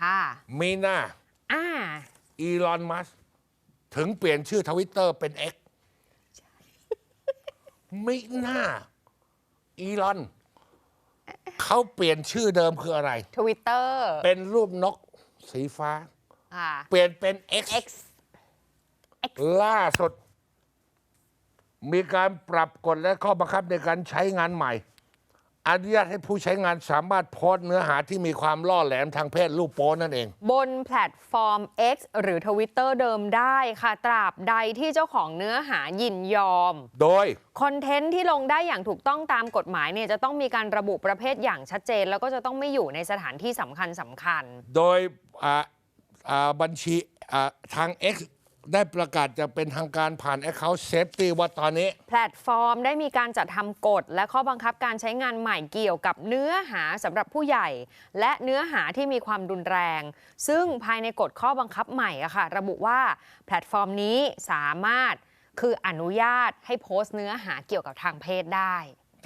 ค่ะมีหน้าอ่าอีลอนมัสถึงเปลี่ยนชื่อทวิตเตอร์เป็น X ไม่น่า อีลอน เขาเปลี่ยนชื่อเดิมคืออะไร ทวิตเตอร์เป็นรูปนกสีฟ้าค่ะเปลี่ยนเป็น X X ล่าสุด มีการปรับกฎและข้อบังคับในการใช้งานใหม่ อนุญาตให้ผู้ใช้งานสามารถโพสต์เนื้อหาที่มีความล่อแหลมทางเพศรูปโป้นั่นเอง บนแพลตฟอร์ม X หรือ Twitter เดิมได้ค่ะ ตราบใดที่เจ้าของเนื้อหายินยอม โดย คอนเทนต์ที่ลงได้อย่างถูกต้องตามกฎหมายเนี่ยจะต้องมีการระบุประเภทอย่างชัดเจน แล้วก็จะต้องไม่อยู่ในสถานที่สำคัญสำคัญ โดยอ่าอ่าบัญชีอ่าทาง X ได้ประกาศจะเป็นทางการผ่าน Account Safety ว่าตอนนี้ แพลตฟอร์มได้มีการจัดทำกฎ และข้อบังคับการใช้งานใหม่เกี่ยวกับเนื้อหาสำหรับผู้ใหญ่ และเนื้อหาที่มีความรุนแรง ซึ่งภายในกฎข้อบังคับใหม่อะค่ะ ระบุว่าแพลตฟอร์มนี้สามารถคืออนุญาตให้โพสต์เนื้อหาเกี่ยวกับทางเพศได้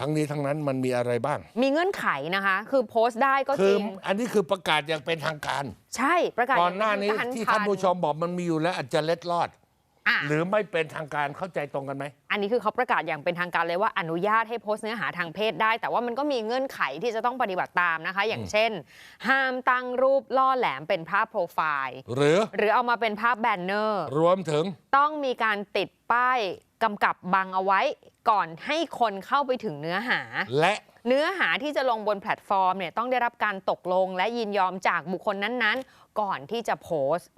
ทั้งนี้ทั้งนั้นมันมีอะไรบ้าง มีเงื่อนไขนะคะ คือโพสต์ได้ก็คืจอริง อันนี้คือประกาศอย่างเป็นทางการ ใช่ประกาศก่อนหน้านี้อย่งเป็ที่ทงกรท่านผู้ชมบอกมันมีอยู่แล้วอาจจะเล็ดลอด อะหรือไม่เป็นทางการเข้าใจตรงกันไหม อันนี้คือเขาประกาศอย่างเป็นทางการเลยว่าอนุญาตให้โพสต์เนื้อหาทางเพศได้ แต่ว่ามันก็มีเงื่อนไขที่จะต้องปฏิบัติตามนะคะ อย่างเช่น ห้ามตั้งรูปล่อแหลมเป็นภาพโปรไฟล์ หรือหรือเอามาเป็นภาพแบนเนอร์ รวมถึงต้องมีการติดป้าย กำกับบังเอาไว้ก่อนให้คนเข้าไปถึงเนื้อหา และเนื้อหาที่จะลงบนแพลตฟอร์มเนี่ยต้องได้รับการตกลงและยินยอมจากบุคคลนั้นๆ ก่อนที่จะโพสต์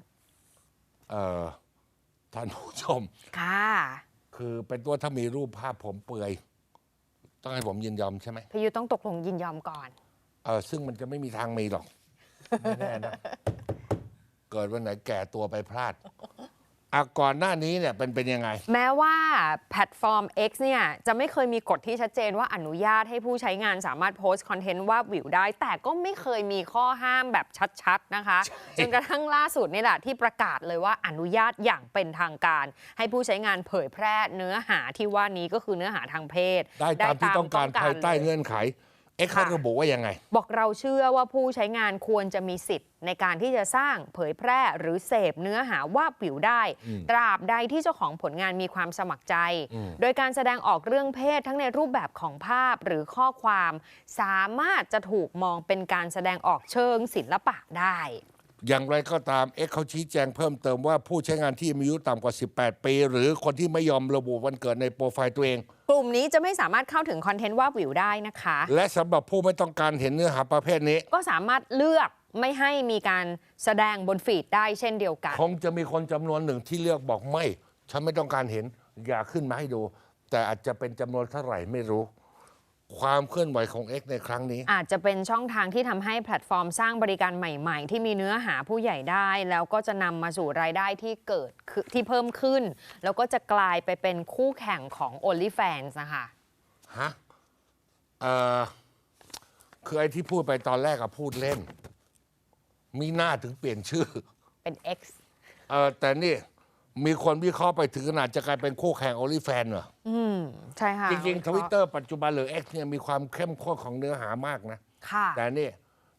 เอ่อท่านผู้ชม ค่ะ คือเป็นตัวถ้ามีรูปภาพผมเปลือย ต้องให้ผมยินยอมใช่ไหมพยุต้องตกลงยินยอมก่อน เออซึ่งมันจะไม่มีทางมีหรอกไม่แน่นะ เกิดวันไหนแก่ตัวไปพลาด อะก่อนหน้านี้เนี่ยเป็นเป็นยังไง แม้ว่าแพลตฟอร์ม X เนี่ยจะไม่เคยมีกฎที่ชัดเจนว่าอนุญาตให้ผู้ใช้งานสามารถโพสต์คอนเทนต์ว่าวิวได้ แต่ก็ไม่เคยมีข้อห้ามแบบชัดๆนะคะ จนกระทั่งล่าสุดนี่แหละที่ประกาศเลยว่าอนุญาตอย่างเป็นทางการ ให้ผู้ใช้งานเผยแพร่เนื้อหาที่ว่านี้ก็คือเนื้อหาทางเพศ ได้ตามที่ต้องการภายใต้เลยเงื่อนไข เอ็กซ์เขาค่ะระบุว่ายังไง บอกเราเชื่อว่าผู้ใช้งานควรจะมีสิทธิ์ ในการที่จะสร้างเผยแพร่หรือเสพเนื้อหาว่าปิวได้ ตราบใดที่เจ้าของผลงานมีความสมัครใจ โดยการแสดงออกเรื่องเพศทั้งในรูปแบบของภาพหรือข้อความ สามารถจะถูกมองเป็นการแสดงออกเชิงศิลปะได้ อย่างไรก็ตามเอ็กซ์เขาชี้แจงเพิ่มเติมว่าผู้ใช้งานที่มีอายุต่ำกว่า 18 ปี หรือคนที่ไม่ยอมระบุวันเกิดในโปรไฟล์ตัวเอง กลุ่มนี้จะไม่สามารถเข้าถึงคอนเทนต์ว่าวิวได้นะคะ และสำหรับผู้ไม่ต้องการเห็นเนื้อหาประเภทนี้ ก็สามารถเลือกไม่ให้มีการแสดงบนฟีดได้เช่นเดียวกัน คงจะมีคนจำนวนหนึ่งที่เลือกบอกไม่ ฉันไม่ต้องการเห็นอย่าขึ้นมาให้ดู แต่อาจจะเป็นจำนวนเท่าไหร่ไม่รู้ ความเคลื่อนไหวของ X ในครั้งนี้ อาจจะเป็นช่องทางที่ทำให้แพลตฟอร์มสร้างบริการใหม่ๆ ที่มีเนื้อหาผู้ใหญ่ได้ แล้วก็จะนำมาสู่รายได้ที่เกิดขึ้นที่เพิ่มขึ้น แล้วก็จะกลายไปเป็นคู่แข่งของ OnlyFans นะคะฮะเอ่อคือไอ้ที่พูดไปตอนแรกอะพูดเล่น มีหน้าถึงเปลี่ยนชื่อเป็น X เออแต่นี่ มีคนวิเคราะห์ไปถึงขนาดจะกลายเป็นคู่แข่งโอลิแฟนเหรอ อืมใช่ค่ะจริงๆทวิตเตอร์ปัจจุบันหรือ X เนี่ยมีความเข้มข้นของเนื้อหามากนะ ค่ะ แต่นี่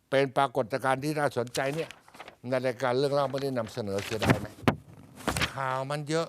เป็นปรากฏการณ์ที่น่าสนใจเนี่ยในรายการเรื่องเล่าไม่ได้นำเสนอเสียดายไหมข่าวมันเยอะ